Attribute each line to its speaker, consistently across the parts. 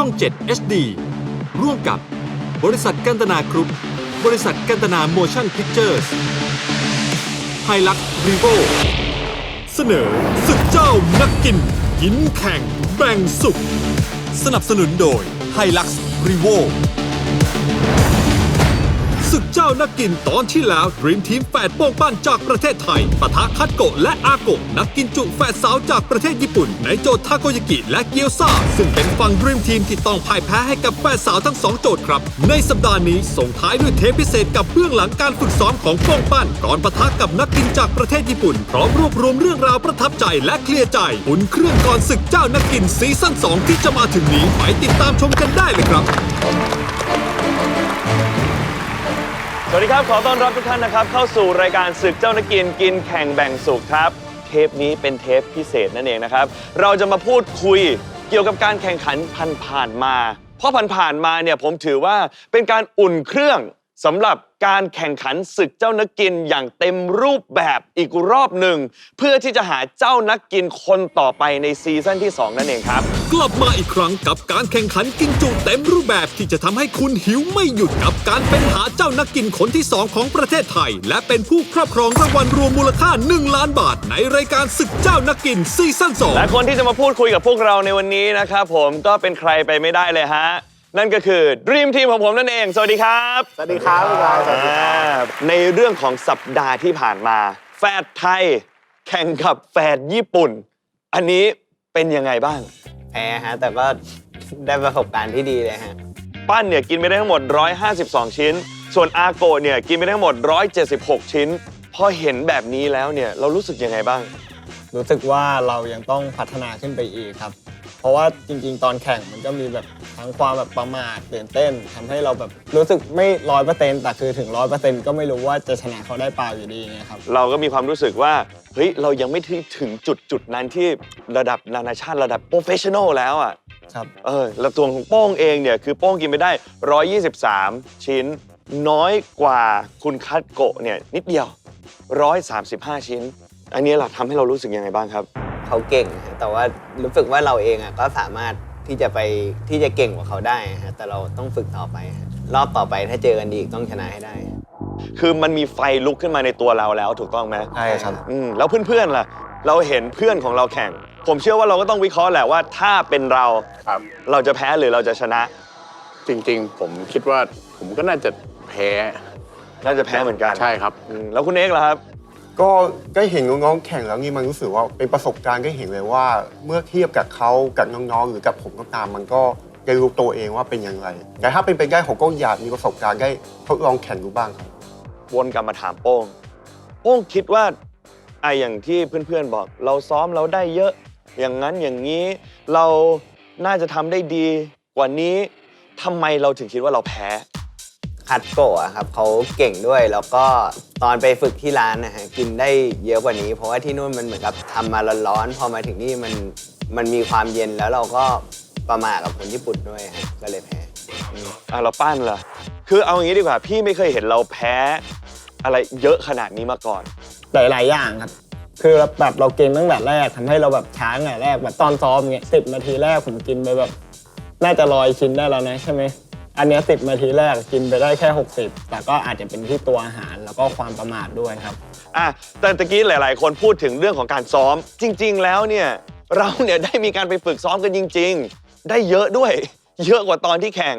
Speaker 1: ช่อง 7 HD ร่วมกับบริษัทกันตนากรุ๊ป บริษัทกันตนาโมชั่นพิกเจอร์สไฮลักรีโวเสนอสึกเจ้านักกิน กินแข่งแบ่งสุข สนับสนุนโดยไฮลักซ์รีโว เจ้านักกินตอนที่แล้วดรีมทีมแฝดโป้งปั้นจากประเทศไทยปะทะคัตโกะและอาโกะนักกินจุแฝดสาวจากประเทศญี่ปุ่น ในโจทย์ทาโกยากิและเกียวซาซึ่งเป็นฝั่งดรีมทีมที่ต้องพ่ายแพ้ให้กับแฝดสาวทั้งสองโจทย์ครับ ในสัปดาห์นี้ส่งท้ายด้วยเทปพิเศษกับเบื้องหลังการฝึกซ้อมของโป้งปั้นก่อนปะทะกับนักกินจากประเทศญี่ปุ่นพร้อมรวบรวมเรื่องราวประทับใจและเคลียร์ใจอุ่นเครื่องก่อนศึกเจ้านักกินซีซั่น2ที่จะมาถึงนี้ไปติดตามชมกันได้เลยครับ
Speaker 2: สวัสดีครับ ขอต้อนรับทุกท่านนะครับ เข้าสู่รายการศึกเจ้านักกินกินแข่งแบ่งสุขครับ เทปนี้เป็นเทปพิเศษนั่นเองนะครับ เราจะมาพูดคุยเกี่ยวกับการแข่งขันพันผ่านๆมา เพราะผ่านๆมาเนี่ยผมถือว่าเป็นการอุ่นเครื่อง สำหรับการแข่งขันศึกเจ้านักกินอย่างเต็มรูปแบบอีกรอบหนึ่ง เพื่อที่จะหาเจ้านักกินคนต่อไปในซีซั่นที่สองนั่นเองครับ
Speaker 1: กลับมาอีกครั้งกับการแข่งขันกินจุเต็มรูปแบบที่จะทำให้คุณหิวไม่หยุดกับการเป็นหาเจ้านักกินคนที่ 2 ของประเทศไทย และเป็นผู้ครอบครองรางวัลรวมมูลค่า 1 ล้านบาท ในรายการศึกเจ้านักกินซีซั่น
Speaker 2: และคนที่จะมาพูดคุยกับพวกเราในวันนี้นะครับผมก็เป็นใครไปไม่ได้เลยฮะ นั่นก็คือ Dream Team ของผมนั่นเอง สวัสดีครับ
Speaker 3: สวัสดีครับคุณกายสวัสดีครับ
Speaker 2: อ่าในเรื่องของสัปดาห์ที่ผ่านมา แฟดไทย แข่งกับแฟดญี่ปุ่น อันนี้เป็นยังไงบ้าง
Speaker 3: แพ้ฮะ แต่ก็ได้ประสบการณ์ที่ดีเลยฮะ
Speaker 2: ปั้นเนี่ยกินไปได้ทั้งหมด 152 ชิ้น ส่วนอาโกะเนี่ยกินไปได้ทั้งหมด 176 ชิ้น พอเห็นแบบนี้แล้วเนี่ยเรารู้สึกยังไงบ้าง
Speaker 4: รู้สึกว่าเรายังต้องพัฒนาขึ้นไปอีกครับ เพราะว่าจริง ๆ ตอนแข่งมันก็มีแบบทั้งความแบบประมาทตื่นเต้นทำให้เราแบบรู้สึกไม่ร้อยเปอร์เซ็นต์แต่คือถึงร้อยเปอร์เซ็นต์ก็ไม่รู้ว่าจะชนะเขาได้เปล่าอยู่ดีไงครับ
Speaker 2: เราก็มีความรู้สึกว่าเฮ้ยเรายังไม่ถึงจุดจุดนั้นที่ระดับนานาชาติระดับโปรเฟชชั่นอลแล้วอะ
Speaker 4: ครับ
Speaker 2: เออแล้วตัวของโป้งเองเนี่ยคือโป้งกินไปได้ 123 ชิ้น น้อยกว่าคุณคัตโกะเนี่ยนิดเดียว 135 ชิ้น อันนี้ล่ะทำให้เรารู้สึกยังไงบ้างครับ
Speaker 3: เขาเก่งฮะแต่ว่ารู้สึกว่าเราเองอะก็สามารถที่จะไปที่จะเก่งกว่าเขาได้ฮะแต่เราต้องฝึกต่อไปฮะรอบต่อไปถ้าเจอกันอีกต้องชนะให้ได้
Speaker 2: คือมันมีไฟลุกขึ้นมาในตัวเราแล้วถูกต้องไหม
Speaker 4: ใช่ครับ
Speaker 2: อืมแล้วเพื่อนๆล่ะ เราเห็นเพื่อนของเราแข่ง ผมเชื่อว่าเราก็ต้องวิเคราะห์แหละว่าถ้าเป็นเรา
Speaker 5: ครับ
Speaker 2: เราจะแพ้หรือเราจะชนะ
Speaker 5: จริงๆ ผมคิดว่าผมก็น่าจะแพ้
Speaker 2: น่าจะแพ้เหมือนกัน
Speaker 5: ใช่ครับ
Speaker 2: อืมแล้วคุณเอกล่ะครับ
Speaker 6: ก็ก็เห็นน้องๆแข่งแล้วนี่มันรู้สึกว่าเป็นประสบการณ์ก็เห็นเลยว่า เมื่อเทียบกับเขากับน้องๆ หรือกับผมก็ตามมันก็ได้รู้ตัวเองว่าเป็นยังไงแต่ถ้าเป็นไปได้ผมก็อยากมีประสบการณ์ได้ทดลองแข่งดูบ้างครับ
Speaker 2: วนกลับมาถามโป้ง โป้งคิดว่าไอะอย่างที่เพื่อนๆบอก เราซ้อมเราได้เยอะ อย่างนั้นอย่างนี้เราน่าจะทำได้ดีกว่านี้ทำไมเราถึงคิดว่าเราแพ้
Speaker 3: คัดโกะอะครับเขาเก่งด้วยแล้วก็ตอนไปฝึกที่ร้านนะฮะกินได้เยอะกว่านี้ เพราะว่าที่นู่นมันเหมือนกับทำมาร้อนๆพอมาถึงนี่มันมันมีความเย็นแล้วเราก็ประมาทกับคนญี่ปุ่นด้วยฮะก็เลยแพ้
Speaker 2: อะเราปั้นเหรอคือเอาอย่างนี้ดีกว่า พี่ไม่เคยเห็นเราแพ้ อะไรเยอะขนาดนี้มาก่อน
Speaker 4: หลาย ๆ อย่างครับ คือแบบเราเก่งตั้งแต่แรกทำให้เราแบบช้าตั้งแต่แรกแบบตอนซ้อมเงี้ยสิบนาทีแรกผมกินไปแบบ น่าจะร้อยชิ้นได้แล้วนะใช่ไหม อันเนี้สิบนาทีแรกกินไปได้แค่ 60 แต่ก็อาจจะเป็นที่ตัวอาหารแล้วก็ความประมาทด้วยครับ
Speaker 2: อะแต่ตะกี้หลาย ๆ คนพูดถึงเรื่องของการซ้อม จริง ๆ แล้วเนี่ยเราเนี่ยได้มีการไปฝึกซ้อมกันจริง ๆ ได้เยอะด้วย เยอะกว่าตอนที่แข่ง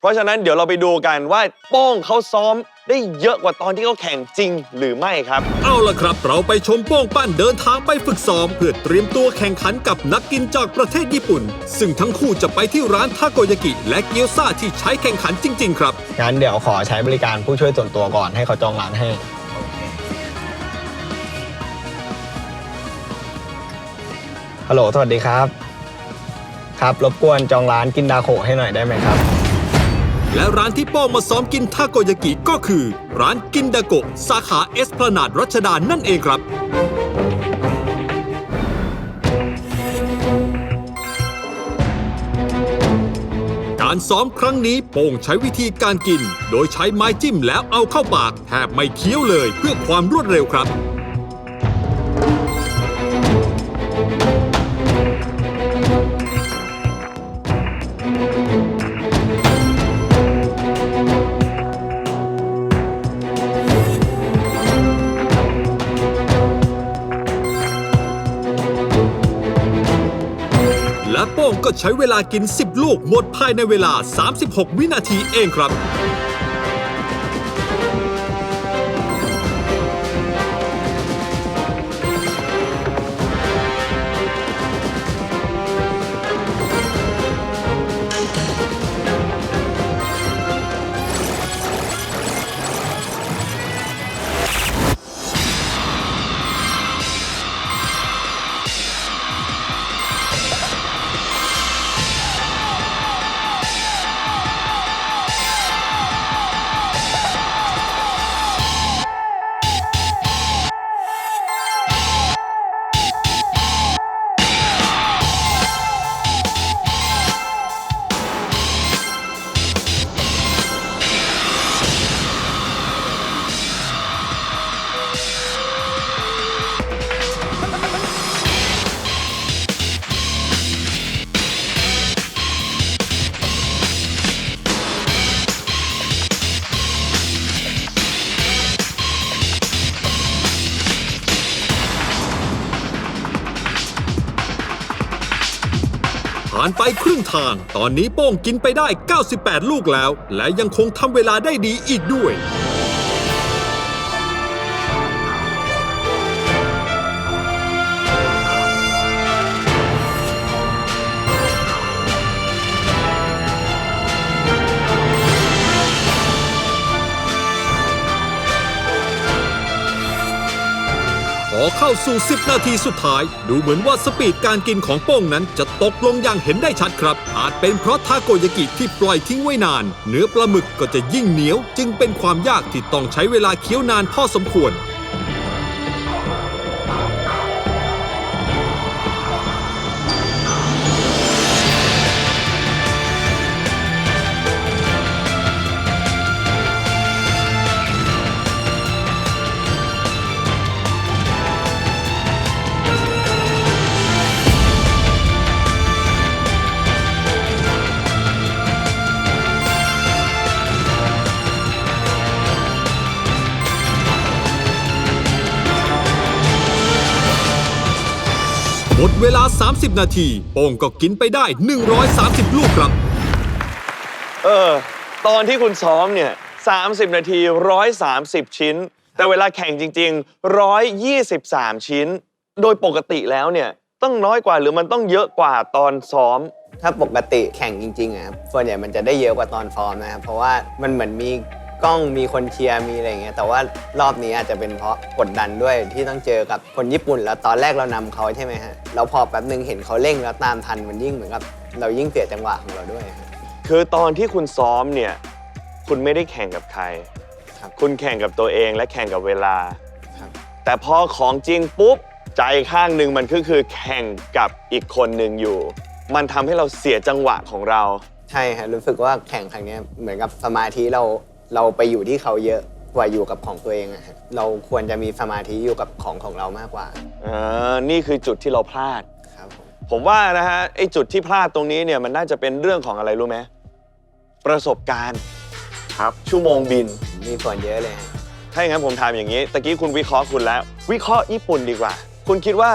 Speaker 2: เพราะฉะนั้นเดี๋ยวเราไปดูกันว่าโป้งเขาซ้อม ได้เยอะกว่าตอนที่เขาแข่งจริงหรือไม่ครับ
Speaker 1: เอาล่ะครับ เราไปชมโป้งปั้นเดินทางไปฝึกซ้อม เพื่อเตรียมตัวแข่งขันกับนักกินจากประเทศญี่ปุ่น ซึ่งทั้งคู่จะไปที่ร้านทาโกยากิและเกี๊ยวซ่าที่ใช้แข่งขันจริง ๆ ครับ
Speaker 4: งั้นเดี๋ยวขอใช้บริการผู้ช่วยส่วนตัวก่อนให้เขาจองร้านให้ ฮัลโหล สวัสดีครับ ครับ รบกวนจองร้านกินดาโขให้หน่อยได้ไหมครับ
Speaker 1: และร้านที่โป้งมาซ้อมกินทาโกยากิก็คือ ร้านกินดาโกะสาขาเอสพลานาดรัชดานั่นเองครับ การซ้อมครั้งนี้โป้งใช้วิธีการกิน โดยใช้ไม้จิ้มแล้วเอาเข้าปากแทบไม่เคี้ยวเลยเพื่อความรวดเร็วครับ ก็ใช้เวลากิน 10 ลูกหมดภายในเวลา 36 วินาทีเองครับานไปครึ่งทาง ตอนนี้โป้งกินไปได้ 98 ลูกแล้ว และยังคงทำเวลาได้ดีอีกด้วย สู่ 10 นาทีสุดท้าย ดูเหมือนว่าสปีดการกินของโป้งนั้นจะตกลงอย่างเห็นได้ชัดครับ อาจเป็นเพราะทาโกยากิที่ปล่อยทิ้งไว้นาน เนื้อปลาหมึกก็จะยิ่งเหนียว จึงเป็นความยากที่ต้องใช้เวลาเคี้ยวนานพอสมควร มดเวลา 30 นาทีโป้งก็กินไปได้ 130 ลูกครับ
Speaker 2: เออ ตอนที่คุณซ้อมเนี่ย 30 นาที 130 ชิ้น แต่เวลาแข่งจริง ๆ 123 ชิ้น โดยปกติแล้วเนี่ย ต้องน้อยกว่าหรือมันต้องเยอะกว่าตอนซ้อม
Speaker 3: ถ้าปกติแข่งจริงๆอะครับส่วนใหญ่มันจะได้เยอะกว่าตอนฟอร์มนะครับเพราะว่ามันเหมือนมี กล้องมีคนเชียร์มีอะไรอย่างเงี้ยแต่ว่ารอบนี้อาจจะเป็นเพราะกดดันด้วยที่ต้องเจอกับคนญี่ปุ่น แล้วตอนแรกเรานำเขาใช่ไหมฮะแล้วพอแป๊บนึงเห็นเขาเร่งแล้วตามทันมันยิ่งเหมือนกับเรายิ่งเสียจังหวะของเราด้วยฮะ
Speaker 2: คือตอนที่คุณซ้อมเนี่ย คุณไม่ได้แข่งกับใคร
Speaker 3: ครับ
Speaker 2: คุณแข่งกับตัวเองและแข่งกับเวลา
Speaker 3: ครับ
Speaker 2: แต่พอของจริงปุ๊บ ใจข้างหนึ่งมันก็คือแข่งกับอีกคนหนึ่งอยู่ มันทำให้เราเสียจังหวะของเรา
Speaker 3: ใช่ฮะรู้สึกว่าแข่งครั้งเนี้ยเหมือนกับสมาธิเรา เราไปอยู่ที่เขาเยอะกว่าอยู่กับของตัวเองอะฮะเราควรจะมีสมาธิอยู่กับของของเรามากกว่า
Speaker 2: อ่านี่คือจุดที่เราพลาด
Speaker 3: ครับผม
Speaker 2: ผมว่านะฮะไอ้จุดที่พลาดตรงนี้เนี่ยมันน่าจะเป็นเรื่องของอะไรรู้ไหมประสบการณ์
Speaker 5: ครับ
Speaker 2: ชั่วโมงบิน
Speaker 3: มีส่วนเยอะเลยฮะ
Speaker 2: ถ้าอย่างนั้นผมถามอย่างนี้ตะกี้คุณวิเคราะห์คุณแล้ว วิเคราะห์ญี่ปุ่นดีกว่า คุณคิดว่า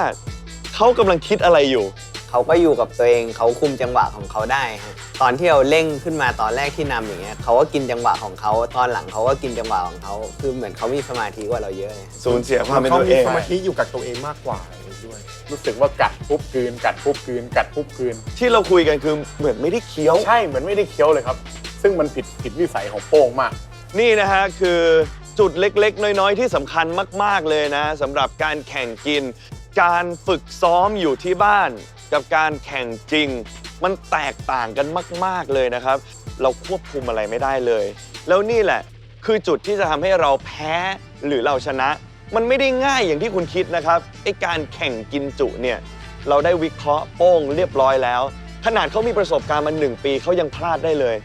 Speaker 2: เขากำลังคิดอะไรอยู่
Speaker 3: เขาก็อยู่กับตัวเองเขาคุมจังหวะของเขาได้ฮะตอนที่เราเร่งขึ้นมาตอนแรกที่นำอย่างเงี้ยเขาก็กินจังหวะของเขาตอนหลังเขาก็กินจังหวะของเขาคือเหมือนเขามีสมาธิกว่าเราเยอะเลยฮะ
Speaker 2: สูญเสียความเป็น
Speaker 6: เขา
Speaker 2: ตัว
Speaker 6: มี
Speaker 2: เอง
Speaker 6: สมาธิอยู่กับตัวเองมากกว่าด้วย
Speaker 5: รู้สึกว่ากัดปุ๊บกลืน กัดปุ๊บกลืน กัดปุ๊บกลืน
Speaker 2: ที่เราคุยกันคือเหมือนไม่ได้เคี้ยว
Speaker 5: ใช่เหมือนไม่ได้เคี้ยวเลยครับ ซึ่งมันผิดผิดวิสัยของโป้งมาก
Speaker 2: นี่นะฮะคือจุดเล็กๆ น้อยๆ ที่สำคัญมาก ๆ เลยนะสำหรับการแข่งกิน การฝึกซ้อมอยู่ที่บ้าน กับการแข่งจริง มันแตกต่างกันมาก ๆ เลยนะครับ เราควบคุมอะไรไม่ได้เลย แล้วนี่แหละคือจุดที่จะทำให้เราแพ้หรือเราชนะ มันไม่ได้ง่ายอย่างที่คุณคิดนะครับไอการแข่งกินจุเนี่ยเราได้วิเคราะห์โป้งเรียบร้อยแล้ว ขนาดเขามีประสบการณ์มาหนึ่งปีเขายังพลาดได้เลย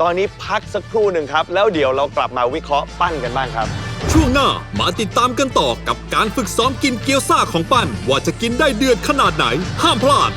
Speaker 2: ตอนนี้พักสักครู่หนึ่งครับ แล้วเดี๋ยวเรากลับมาวิเคราะห์ปั้นกันบ้างครับ
Speaker 1: ช่วงหน้ามาติดตามกันต่อกับการฝึกซ้อมกินเกี๊ยวซ่าของปั้นว่าจะกินได้เดือดขนาดไหน ห้ามพลาด